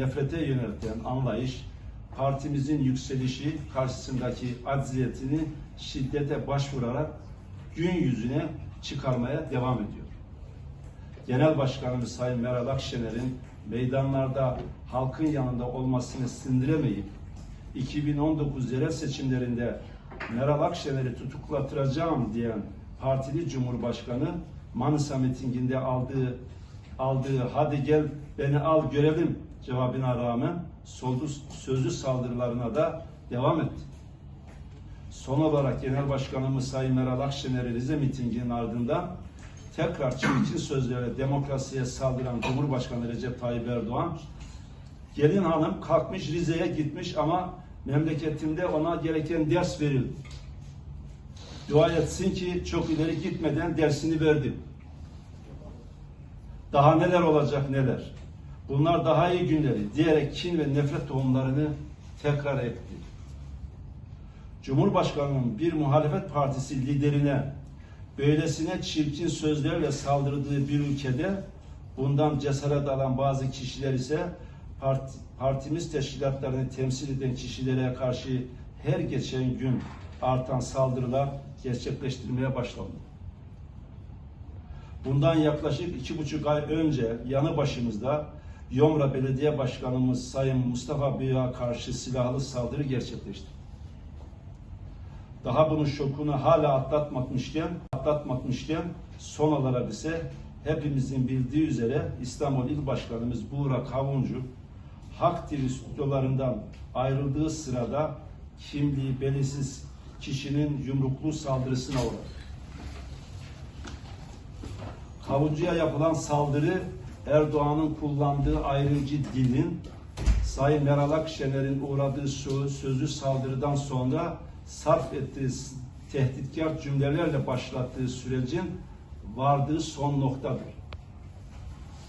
nefrete yönelten anlayış, partimizin yükselişi karşısındaki acziyetini şiddete başvurarak gün yüzüne çıkarmaya devam ediyor. Genel Başkanımız Sayın Meral Akşener'in meydanlarda halkın yanında olmasını sindiremeyip 2019 yerel seçimlerinde Meral Akşener'i tutuklattıracağım diyen partili Cumhurbaşkanı Manisa mitinginde aldığı aldığı hadi gel beni al görelim cevabına rağmen sözlü, sözlü saldırılarına da devam etti. Son olarak Genel Başkanımız Sayın Meral Akşener'i Rize mitinginin ardından tekrar çirkin sözlerle demokrasiye saldıran Cumhurbaşkanı Recep Tayyip Erdoğan gelin hanım kalkmış Rize'ye gitmiş ama memleketimde ona gereken ders verildi. Dua etsin ki çok ileri gitmeden dersini verdim. Daha neler olacak neler. Bunlar daha iyi günleri diyerek kin ve nefret tohumlarını tekrar etti. Cumhurbaşkanının bir muhalefet partisi liderine böylesine çirkin sözlerle saldırdığı bir ülkede bundan cesaret alan bazı kişiler ise part- partimiz teşkilatlarını temsil eden kişilere karşı her geçen gün artan saldırılar gerçekleştirmeye başlandı. Bundan yaklaşık iki buçuk ay önce yanı başımızda Yomra Belediye Başkanımız Sayın Mustafa Büyük'a karşı silahlı saldırı gerçekleşti. Daha bunun şokunu hala atlatmamışken, atlatmamışken son olarak ise hepimizin bildiği üzere İstanbul İl Başkanımız Buğra Kavuncu Hak TV stüdyolarından ayrıldığı sırada kimliği belirsiz kişinin yumruklu saldırısına uğradı. Kavuncu'ya yapılan saldırı Erdoğan'ın kullandığı ayrımcı dilin Sayın Meral Akşener'in uğradığı söz, sözlü saldırıdan sonra sarf ettiği tehditkar cümlelerle başlattığı sürecin vardığı son noktadır.